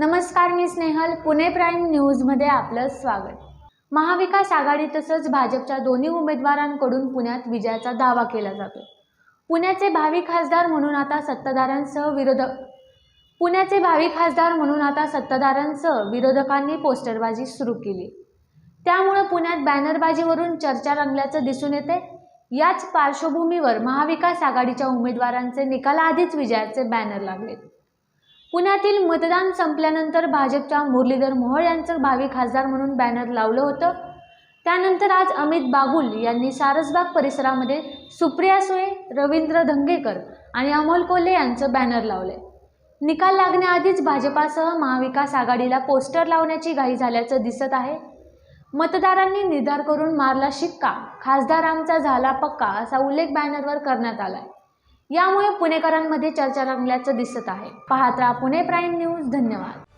नमस्कार मी स्नेहल. पुणे प्राईम न्यूजमध्ये आपलं स्वागत. महाविकास आघाडी तसंच भाजपच्या दोन्ही उमेदवारांकडून पुण्यात विजयाचा दावा केला जातो पुण्याचे भावी खासदार म्हणून आता सत्ताधाऱ्यांसह विरोधक पुण्याचे भावी खासदार म्हणून आता सत्ताधाऱ्यांसह विरोधकांनी पोस्टरबाजी सुरू केली. त्यामुळं पुण्यात बॅनरबाजीवरून चर्चा रंगल्याचं दिसून येते याच पार्श्वभूमीवर महाविकास आघाडीच्या उमेदवारांचे निकालाआधीच विजयाचे बॅनर लागलेत. पुण्यातील मतदान संपल्यानंतर भाजपच्या मुरलीधर मोहोळ यांचं भावी खासदार म्हणून बॅनर लावलं होतं. त्यानंतर आज अमित बागुल यांनी सारसबाग परिसरामध्ये सुप्रिया सुळे रवींद्र धंगेकर आणि अमोल कोल्हे यांचं बॅनर लावले निकाल लागण्याआधीच भाजपासह महाविकास आघाडीला पोस्टर लावण्याची घाई झाल्याचं दिसत आहे. मतदारांनी निर्धार करून मारला शिक्का खासदार आमचा झाला पक्का असा उल्लेख बॅनरवर करण्यात आला आहे यामुळे पुणेकरांमध्ये चर्चा रंगल्याचं दिसत आहे. पाहत राहा पुणे प्राईम न्यूज. धन्यवाद.